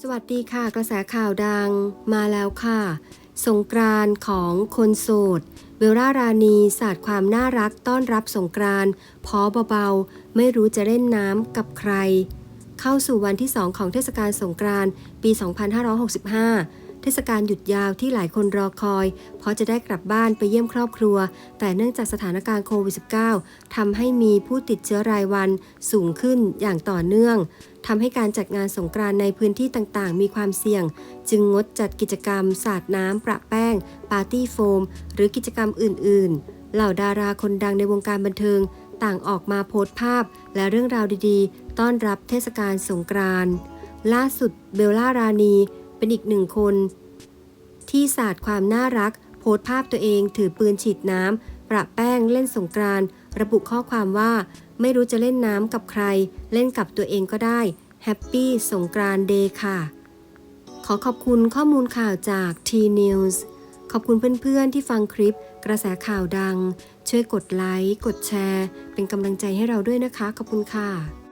สวัสดีค่ะ กระแสข่าวดังมาแล้วค่ะ สงกรานของคนโสดเบลล่ารานีศาสตร์ความน่ารักต้อนรับสงกรานพอเบาๆ ไม่รู้จะเล่นน้ำกับใคร เข้าสู่วันที่ 2 ของเทศกาลสงกรานปี 2565 เทศกาลหยุดยาวที่หลายคนรอคอย เพราะจะได้กลับบ้านไปเยี่ยมครอบครัว แต่เนื่องจากสถานการณ์โควิด -19 ทำให้มีผู้ติดเชื้อรายวันสูงขึ้นอย่างต่อเนื่องทำให้การจัดงานสงกรานในพื้นที่ต่างๆ มีความเสี่ยง จึงงดจัดกิจกรรม สาดน้ำประแป้ง ปาร์ตี้โฟม หรือกิจกรรมอื่น ๆ เหล่าดาราคนดังในวงการบันเทิง ต่างออกมาโพสต์ภาพ และเรื่องราวดีๆ ต้อนรับเทศกาลสงกรานต์ล่าสุดเบลล่ารานี เป็นอีกหนึ่งคน ที่ศาสาดความน่ารัก โพสต์ภาพตัวเองถือปืนฉีดน้ำประแป้งเล่นสงกรานระบุข้อความว่า ไม่รู้จะเล่นน้ำกับใคร เล่นกับตัวเองก็ได้แฮปปี้สงกรานต์เดย์ค่ะ ขอขอบคุณข้อมูลข่าวจาก T News ขอบคุณเพื่อนๆที่ฟังคลิปกระแสข่าวดัง ช่วยกดไลค์ กดแชร์ เป็นกำลังใจให้เราด้วยนะคะ ขอบคุณค่ะ